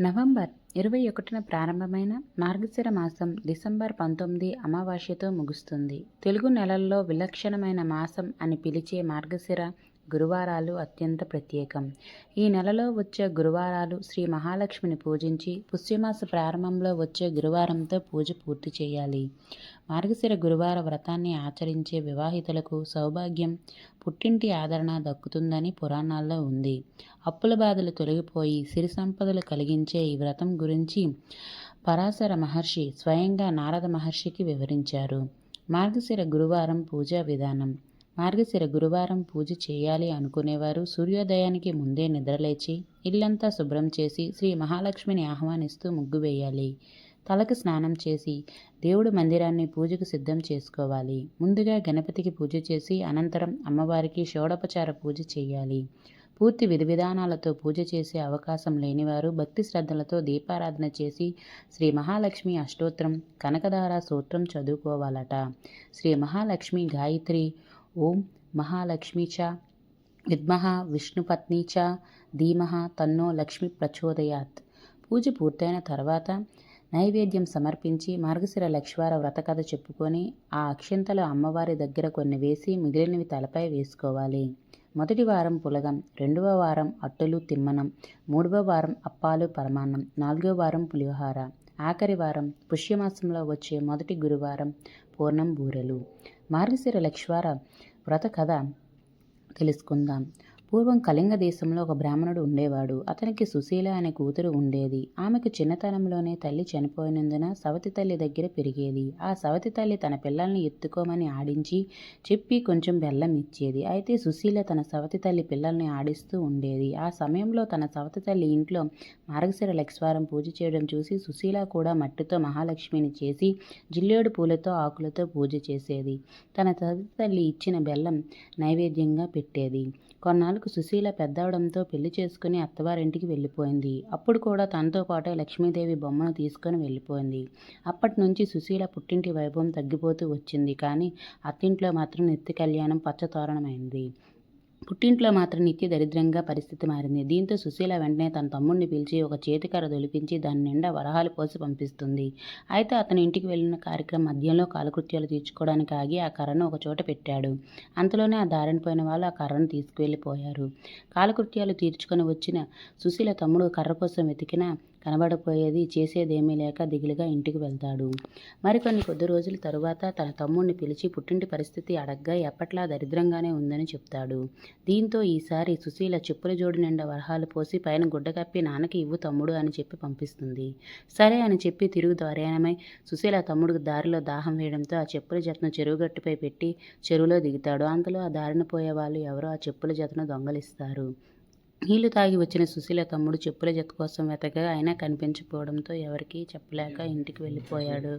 November ఇరవై ఒకటిన ప్రారంభమైన మార్గశిర మాసం డిసెంబర్ పంతొమ్మిది అమావాస్యతో ముగుస్తుంది. తెలుగు నెలల్లో విలక్షణమైన మాసం అని పిలిచే మార్గశిర గురువారాలు అత్యంత ప్రత్యేకం. ఈ నెలలో వచ్చే గురువారాలు శ్రీ మహాలక్ష్మిని పూజించి పుష్యమాస ప్రారంభంలో వచ్చే గురువారంతో పూజ పూర్తి చేయాలి. మార్గశిర గురువార వ్రతాన్ని ఆచరించే వివాహితులకు సౌభాగ్యం. పుట్టింటి ఆదరణ దక్కుతుందని పురాణాల్లో ఉంది. అప్పుల బాధలు తొలగిపోయి సిరి సంపదలు కలిగించే ఈ వ్రతం గురించి పరాశర మహర్షి స్వయంగా నారద మహర్షికి వివరించారు. మార్గశిర గురువారం పూజా విధానం. మార్గశిర గురువారం పూజ చేయాలి అనుకునేవారు సూర్యోదయానికి ముందే నిద్రలేచి ఇల్లంతా శుభ్రం చేసి శ్రీ మహాలక్ష్మిని ఆహ్వానిస్తూ ముగ్గు వేయాలి. తలకు స్నానం చేసి దేవుడు మందిరాన్ని పూజకు సిద్ధం చేసుకోవాలి. ముందుగా గణపతికి పూజ చేసి అనంతరం అమ్మవారికి షోడోపచార పూజ చేయాలి. పూర్తి విధి విధానాలతో పూజ చేసే అవకాశం లేనివారు భక్తి శ్రద్ధలతో దీపారాధన చేసి శ్రీ మహాలక్ష్మి అష్టోత్తరం కనకదార సూత్రం చదువుకోవాలట. శ్రీ మహాలక్ష్మి గాయత్రి ఓం మహాలక్ష్మి చ విద్మహ విష్ణుపత్ని చ ధీమహ తన్నో లక్ష్మి ప్రచోదయాత్. పూజ పూర్తయిన తర్వాత నైవేద్యం సమర్పించి మార్గశిర లక్ష్వార వ్రత కథ చెప్పుకొని ఆ అక్షంతలు అమ్మవారి దగ్గర కొన్ని వేసి మిగిలినవి తలపై వేసుకోవాలి. మొదటి వారం పులగం రెండవ వారం అట్టులు తిమ్మనం మూడవ వారం అప్పాలు పరమాన్నం నాలుగవ వారం పులిహోర ఆఖరి వారం పుష్యమాసంలో వచ్చే మొదటి గురువారం పూర్ణం బూరెలు. మార్గశిర లక్ష్వార వ్రత కథ తెలుసుకుందాం. పూర్వం కళింగ దేశంలో ఒక బ్రాహ్మణుడు ఉండేవాడు. అతనికి సుశీల అనే కూతురు ఉండేది. ఆమెకు చిన్నతనంలోనే తల్లి చనిపోయినందున సవతి తల్లి దగ్గర పెరిగేది. ఆ సవతి తల్లి తన పిల్లల్ని ఎత్తుకోమని ఆడించి చెప్పి కొంచెం బెల్లం ఇచ్చేది. అయితే సుశీల తన సవతి తల్లి పిల్లల్ని ఆడిస్తూ ఉండేది. ఆ సమయంలో తన సవతి తల్లి ఇంట్లో మార్గశిర లక్ష్వారం పూజ చేయడం చూసి సుశీల కూడా మట్టితో మహాలక్ష్మిని చేసి జిల్లేడు పూలతో ఆకులతో పూజ చేసేది. తన సవతి తల్లి ఇచ్చిన బెల్లం నైవేద్యంగా పెట్టేది. కొన్నాళ్ళకు సుశీల పెద్దవడంతో పెళ్ళి చేసుకుని అత్తవారింటికి వెళ్ళిపోయింది. అప్పుడు కూడా తనతో పాటే లక్ష్మీదేవి బొమ్మను తీసుకొని వెళ్ళిపోయింది. అప్పటి నుంచి సుశీల పుట్టింటి వైభవం తగ్గిపోతూ వచ్చింది. కానీ అత్తింట్లో మాత్రం నిత్య కళ్యాణం పచ్చతోరణమైంది పుట్టింట్లో మాత్రం నిత్య దరిద్రంగా పరిస్థితి మారింది. దీంతో సుశీల వెంటనే తన తమ్ముడిని పిలిచి ఒక చేతికర దొలిపించి దాని నిండా వరహాలు పోసి పంపిస్తుంది. అయితే అతను ఇంటికి వెళ్ళిన కార్యక్రమం మధ్యంలో కాలకృత్యాలు తీర్చుకోవడానికి ఆగి ఆ కర్రను ఒక చోట పెట్టాడు. అంతలోనే ఆ దారిని పోయిన వాళ్ళు ఆ కర్రను తీసుకువెళ్ళిపోయారు. కాలకృత్యాలు తీర్చుకొని వచ్చిన సుశీల తమ్ముడు కర్ర కోసం వెతికినా కనబడపోయేది చేసేదేమీ లేక దిగులుగా ఇంటికి వెళ్తాడు. మరికొన్ని కొద్ది రోజుల తరువాత తన తమ్ముడిని పిలిచి పుట్టింటి పరిస్థితి అడగ్గా ఎప్పట్లా దరిద్రంగానే ఉందని చెప్తాడు. దీంతో ఈసారి సుశీల చెప్పుల జోడు నిండా వరహాలు పోసి పైన గుడ్డ కప్పి నాన్నకి ఇవ్వు తమ్ముడు అని చెప్పి పంపిస్తుంది. సరే అని చెప్పి తిరుగు ప్రయాణమై సుశీల తమ్ముడికి దారిలో దాహం వేయడంతో ఆ చెప్పుల జతను చెరువు గట్టుపై పెట్టి చెరువులో దిగుతాడు. అంతలో ఆ దారిన పోయే వాళ్ళు ఎవరో ఆ చెప్పుల జతను దొంగలిస్తారు. నీళ్ళు తాగి వచ్చిన సుశీల తమ్ముడు చెప్పుల జత కోసం వెతకగా అయినా కనిపించకపోవడంతో ఎవరికీ చెప్పలేక ఇంటికి వెళ్ళిపోయాడు.